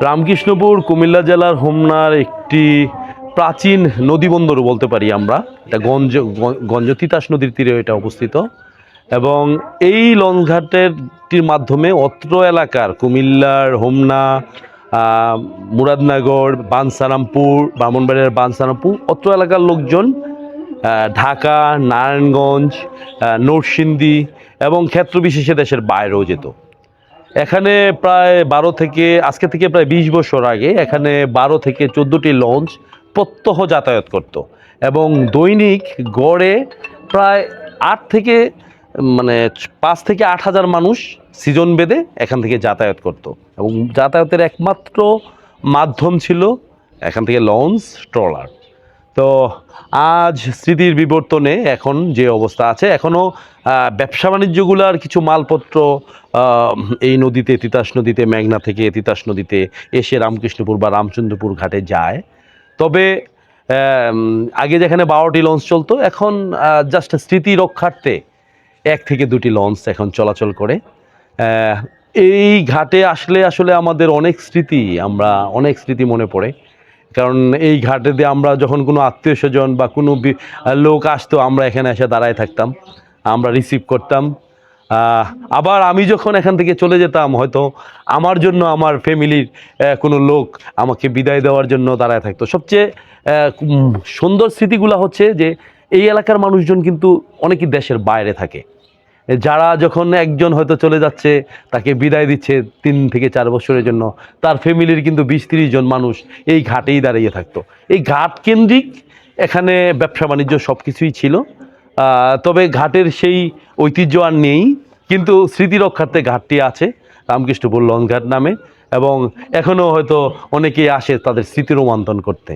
রামকৃষ্ণপুর কুমিল্লা জেলার হোমনার একটি প্রাচীন নদীবন্দর বলতে পারি আমরা। এটা গঞ্জ গঞ্জ তিতাস নদীর তীরে এটা অবস্থিত। এবং এই লঞ্চঘাটেরটির মাধ্যমে অত্র এলাকার কুমিল্লার হোমনা মুরাদনগর বানসারামপুর ব্রাহ্মণবাড়িয়ার বানসারামপুর অত্র এলাকার লোকজন ঢাকা নারায়ণগঞ্জ আহ, নরসিংদী এবং ক্ষেত্রবিশেষে দেশের বাইরেও যেত। এখানে প্রায় বারো থেকে, আজকে থেকে প্রায় বিশ বছর আগে এখানে বারো থেকে চোদ্দোটি লঞ্চ প্রত্যহ যাতায়াত করত। এবং দৈনিক গড়ে প্রায় আট থেকে মানে পাঁচ থেকে আট হাজার মানুষ সিজন বেঁধে এখান থেকে যাতায়াত করত। এবং যাতায়াতের একমাত্র মাধ্যম ছিল এখান থেকে লঞ্চ, ট্রলার। তো আজ স্মৃতির বিবর্তনে এখন যে অবস্থা আছে এখনও ব্যবসা বাণিজ্যগুলার কিছু মালপত্র এই নদীতে, তিতাস নদীতে মেঘনা থেকে তিতাস নদীতে এসে রামকৃষ্ণপুর বা রামচন্দ্রপুর ঘাটে যায়। তবে আগে যেখানে বারোটি লঞ্চ চলতো, এখন জাস্ট স্মৃতি রক্ষার্থে এক থেকে দুটি লঞ্চ এখন চলাচল করে। এই ঘাটে আসলে আসলে আমাদের অনেক স্মৃতি, আমরা অনেক স্মৃতি মনে পড়ে। কারণ এই ঘাটে দিয়ে আমরা যখন কোনো আত্মীয় স্বজন বা কোনো লোক আসতো, আমরা এখানে এসে দাঁড়ায় থাকতাম। আমরা রিসিভ করতাম। আবার আমি যখন এখান থেকে চলে যেতাম, হয়তো আমার জন্য, আমার ফ্যামিলির কোনো লোক আমাকে বিদায় দেওয়ার জন্য দাঁড়ায় থাকতো। সবচেয়ে সুন্দর স্মৃতিগুলো হচ্ছে যে এই এলাকার মানুষজন কিন্তু অনেকেই দেশের বাইরে থাকে। যারা যখন একজন হয়তো চলে যাচ্ছে, তাকে বিদায় দিচ্ছে তিন থেকে চার বছরের জন্য, তার ফ্যামিলির কিন্তু বিশ তিরিশ জন মানুষ এই ঘাটেই দাঁড়িয়ে থাকতো। এই ঘাট কেন্দ্রিক এখানে ব্যবসা বাণিজ্য সব কিছুই ছিল তবে ঘাটের সেই ঐতিহ্য আর নেই, কিন্তু স্মৃতি রক্ষার্থে ঘাটটি আছে, রামকৃষ্ণপুর লঞ্চ ঘাট নামে, এবং এখনও হয়তো অনেকেই আসে তাদের স্মৃতি রোমান্তন করতে।